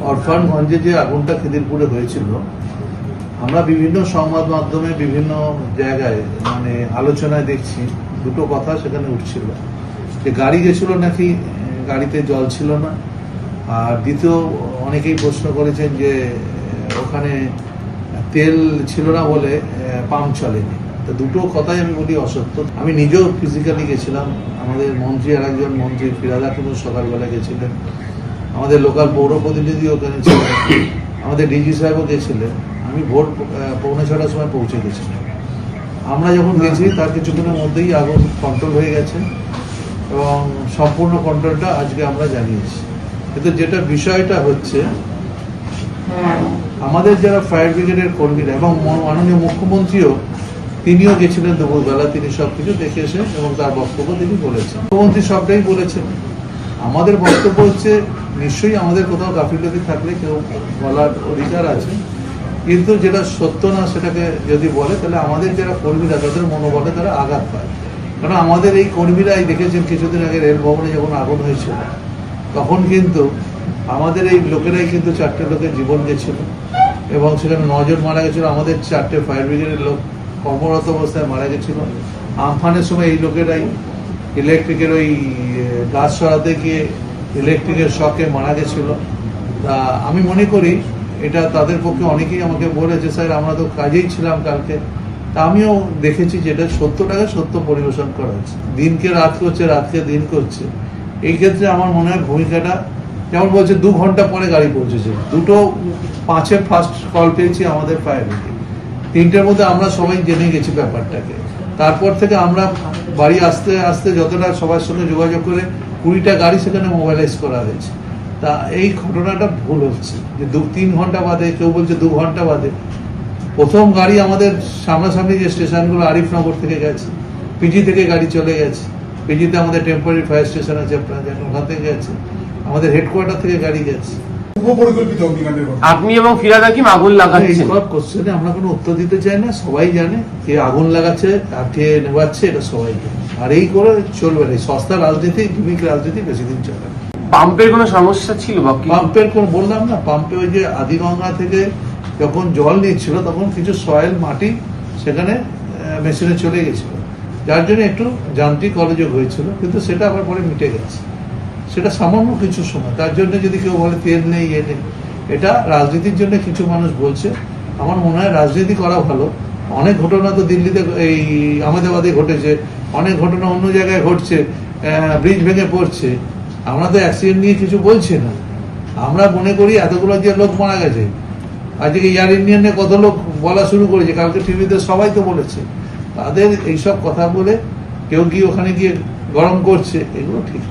অরফানগঞ্জে যে আগুনটা খিদিরপুরে হয়েছিল, আমরা বিভিন্ন সংবাদ মাধ্যমে বিভিন্ন জায়গায় মানে আলোচনায় দেখছি, দুটো কথা সেখানে উঠছিল। যে গাড়ি গেছিল নাকি, গাড়িতে জল ছিল না। আর দ্বিতীয়, অনেকেই প্রশ্ন করেছেন যে, ওখানে তেল ছিল না বলে পাম্প চলেনি। তো দুটো কথাই আমি বলি অসত্য। আমি নিজেও ফিজিক্যালি গেছিলাম। আমাদের মন্ত্রী আর একজন মন্ত্রী ফিরাদা কিন্তু সকালবেলা গেছিলেন। আমাদের লোকাল পৌর প্রতিনিধি ওখানে ছিলেন। আমাদের ডিজি সাহেবও গেছিলেন। আমি ভোর পৌনে ছটার সময় পৌঁছে গেছিলাম আমরা যখন গেছি, তার কিছুক্ষণের মধ্যেই আগুন কন্ট্রোল হয়ে গেছে এবং সম্পূর্ণ কন্ট্রোলটা আজকে আমরা জানিয়েছি। কিন্তু যেটা বিষয়টা হচ্ছে, আমাদের যারা ফায়ার ব্রিগেডের কর্মীরা এবং মাননীয় মুখ্যমন্ত্রীও, তিনিও গেছিলেন দুপুরবেলা, তিনি সবকিছু দেখে এসে এবং তার বক্তব্য তিনি বলেছেন। মুখ্যমন্ত্রী সবটাই বলেছেন। আমাদের বক্তব্য হচ্ছে, নিশ্চয়ই আমাদের কোথাও গাফিলতি থাকলে কেউ বলার অধিকার আছে। কিন্তু যেটা সত্য না, সেটাকে যদি বলে, তাহলে আমাদের যারা কর্মীরা, তাদের মনোবলে তারা আঘাত পায়। কারণ আমাদের এই কর্মীরাই দেখেছেন, কিছুদিন আগে রেল ভবনে যখন আগুন হয়েছিল, তখন কিন্তু আমাদের এই লোকেরাই কিন্তু চারটে লোকের জীবন গেছিল। এবং সেখানে নজন মারা গেছিল, আমাদের চারটে ফায়ার ব্রিগেডের লোক কর্মরত অবস্থায় মারা গেছিল। আমফানের সময় এই লোকেরাই ইলেকট্রিকের ওই গাছ সরাতে গিয়ে ইলেকট্রিকের শকে মারা গেছিল। তা আমি মনে করি এটা তাদের পক্ষে অনেকেই আমাকে বলেছে, স্যার, আমরা তো কাজেই ছিলাম কালকে। তা আমিও দেখেছি যেটা সত্যটাকে সত্য পরিবেশন করা হচ্ছে দিনকে রাত করছে, রাতকে দিন করছে। এই ক্ষেত্রে আমার মনে হয় ভূমিকাটা যেমন বলছে, দু ঘণ্টা পরে গাড়ি পৌঁছেছে। দুটো পাঁচে ফার্স্ট কল পেয়েছি আমাদের ফায়ার তিনটের মধ্যে আমরা সবাই জেনে গেছি ব্যাপারটাকে। তারপর থেকে আমরা বাড়ি আসতে আসতে যতটা সবার সঙ্গে যোগাযোগ করে কুড়িটা গাড়ি সেখানে মোবাইলাইজ করা হয়েছে। তা এই ঘটনাটা ভুল হচ্ছে। যে দু, তিন ঘণ্টা বাদে, কেউ বলছে দু ঘণ্টা বাদে। প্রথম গাড়ি আমাদের সামনাসামনি যে স্টেশনগুলো আরিফনগর থেকে গেছে পিজি থেকে গাড়ি চলে গেছে। পিজিতে আমাদের টেম্পোরারি ফায়ার স্টেশন আছে, আপনারা জানেন, ওখান থেকে গেছে। আমাদের হেডকোয়ার্টার থেকে গাড়ি গেছে। আপনি এবং ফিরাদ হাকিম আগুন লাগাচ্ছেন? এইসব কোশ্চেনে আমরা কোনো উত্তর দিতে চাই না সবাই জানে কে আগুন লাগাচ্ছে আর কে নেবাচ্ছে এটা সবাই জানে আর এই করে চলবে না সস্তা রাজনীতি গিমিক রাজনীতি বেশি দিন চলে না। পাম্পের কোনো সমস্যা ছিল বা পাম্পের কোন বললাম না পাম্পে ওই যে আদিগঙ্গা থেকে যখন জল নিচ্ছিল তখন কিছু সয়েল মাটি সেখানে মেশিনে চলে গেছিল। যার জন্য একটু যান্ত্রিক অযোগ হয়েছিল কিন্তু সেটা আবার পরে মিটে গেছে। সেটা সামান্য কিছু সময়। তার জন্য যদি কেউ বলে তেল নেই ইয়ে নেই, এটা রাজনীতির জন্য কিছু মানুষ বলছে। আমার মনে হয় রাজনীতি করা ভালো। অনেক ঘটনা তো দিল্লিতে এই আহমেদাবাদে ঘটেছে, অনেক ঘটনা অন্য জায়গায় ঘটছে ব্রিজ ভেঙে পড়ছে। আমরা তো অ্যাক্সিডেন্ট নিয়ে কিছু বলছি না। আমরা মনে করি এতগুলো যে লোক মারা গেছে। আজকে এয়ার ইন্ডিয়ানে কত লোক বলা শুরু করেছে, কালকে টিভিতে সবাই তো বলেছে। তাদের এইসব কথা বলে কেউ গিয়ে ওখানে গিয়ে গরম করছে, এগুলো ঠিক।